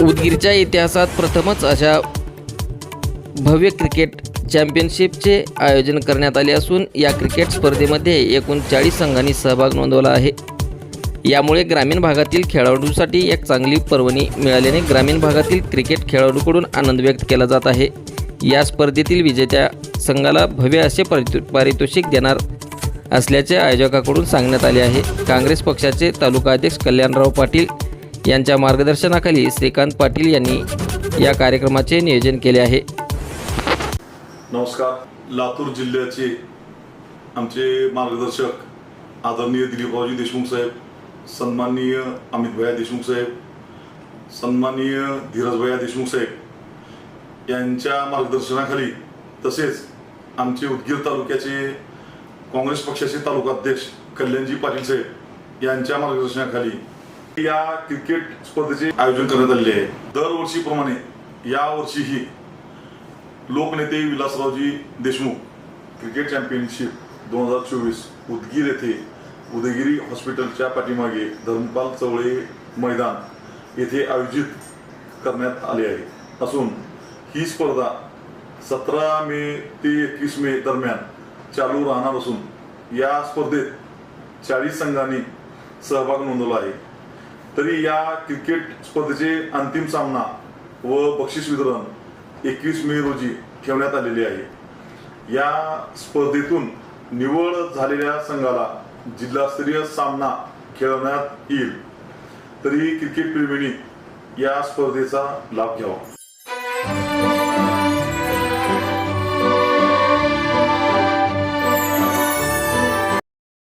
उदगीरच्या इतिहासात प्रथमच अशा भव्य क्रिकेट चॅम्पियनशिपचे आयोजन करण्यात आले असून या क्रिकेट स्पर्धेमध्ये एकूण चाळीस संघांनी सहभाग नोंदवला आहे. यामुळे ग्रामीण भागातील खेळाडूंसाठी एक चांगली पर्वणी मिळाल्याने ग्रामीण भागातील क्रिकेट खेळाडूकडून आनंद व्यक्त केला जात आहे. या स्पर्धेतील विजेत्या संघाला भव्य असे पारितो पारितोषिक देणार असल्याचे आयोजकाकडून सांगण्यात आले आहे. काँग्रेस पक्षाचे तालुका अध्यक्ष कल्याणराव पाटील यांच्या मार्गदर्शनाखाली श्रीकांत पाटील यांनी या कार्यक्रमाचे नियोजन केले आहे. नमस्कार. लातूर जिल्ह्याचे आमचे मार्गदर्शक आदरणीय दिलीपरावजी देशमुख साहेब सन्माननीय अमितभया देशमुख साहेब सन्माननीय धीरजभया देशमुख साहेब यांच्या मार्गदर्शनाखाली तसेच आमचे उदगीर तालुक्याचे काँग्रेस पक्षाचे तालुका अध्यक्ष कल्याणजी पाटील साहेब यांच्या मार्गदर्शनाखाली या क्रिकेट स्पर्धेचे आयोजन करण्यात आलेले आहे. दरवर्षीप्रमाणे यावर्षीही लोकनेते विलासरावजी देशमुख क्रिकेट चॅम्पियनशिप दोन हजार चोवीस उदगीर येथे उदगिरी हॉस्पिटलच्या पाठीमागे धर्मपाल चवळे मैदान येथे आयोजित करण्यात आले आहे. असून ही स्पर्धा सतरा मे ते एकवीस मे दरम्यान चालू राहणार असून या स्पर्धेत चाळीस संघांनी सहभाग नोंदवला आहे. तरी या क्रिकेट स्पर्धेचे अंतिम सामना व बक्षीस वितरण एकवीस मे रोजी ठेवण्यात आलेले आहे. या स्पर्धेतून निवड झालेल्या संघाला जिल्हास्तरीय सामना खेळवण्यात येईल. तरी क्रिकेट प्रेमींनी या स्पर्धेचा लाभ घ्यावा.